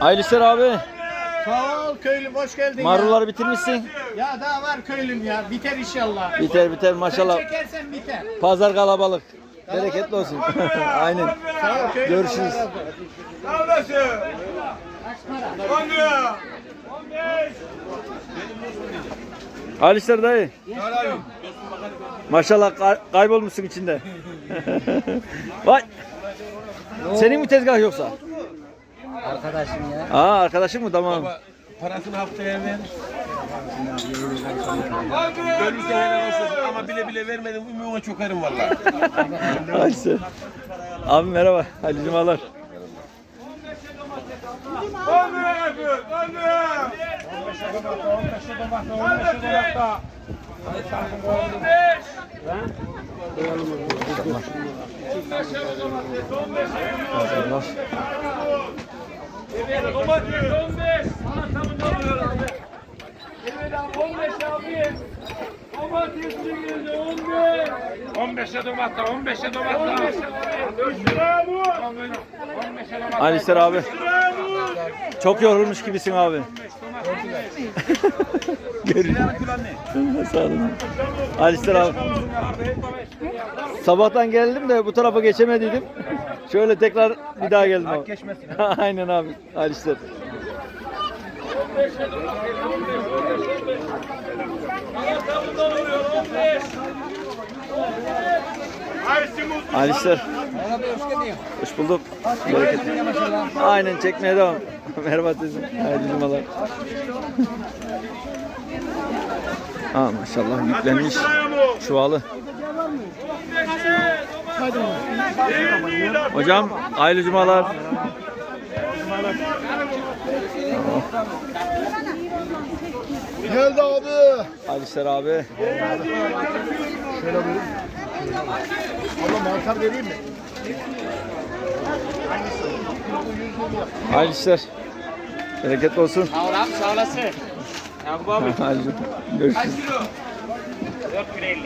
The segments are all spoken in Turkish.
Hayırlı işler abi. Sağ ol köylüm hoş geldin Marulları bitirmişsin. ya. Ya daha var köylüm ya. Biter inşallah. Biter biter maşallah. Sen çekersen biter. Pazar kalabalık. Bereketli olsun. Aynen. Sağ ol köylüm. Görüşürüz. Allah razı olsun. Kardeşim. On lira. Hayırlı işler dayı. Maşallah kay- kaybolmuşsun içinde. Vay. Senin mi tezgah yoksa? Arkadaşım ya. Aa arkadaşın mı? Tamam. Parasını haftaya ver. Ölürse helal olsun ama bile bile vermedim. Ümüğüne çökerim valla. Hayırlı işler. Abi merhaba. Hayırlı cumalar. On lira yapıyor. On lira. Domates 15, salatamı da alıyor abi. Evet abi 15 abi. Domates geldi 15. 15'e domates, 15'e domates. 15 lira bu. 15'e domates. Hayırlı işler abi. Çok yorulmuş gibisin abi. Görüşürüz. Sağ olun. İşler abi. Sabahtan geldim de bu tarafa geçemediydim. Şöyle tekrar bir daha geldim abi. Aynen abi. Hayırlı işler. Salatamı da alıyor 15. Hayırlı işler. Hoş bulduk. Aynen çekmeye devam. Merhaba teyzem. Hayırlı cumalar. Ha maşallah yüklenmiş. Çuvalı. 15'e domates. Hocam hayırlı cumalar. Geldi abi. Hayırlı işler abi. Allah mantar vereyim mi? Hayırlı işler. Bereketli olsun. Sağ ol abi sağ olasın. Hayırlı. Görüşürüz. 4 lirayı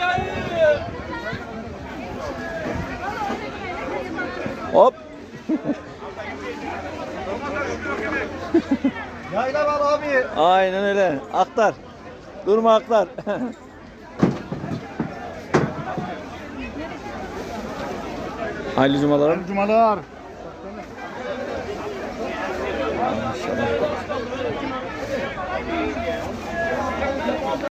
dayı. Hop. Yayla var abi. Aynen öyle. Aktar. Durma aktar. Hayırlı cumalar. Cumalar.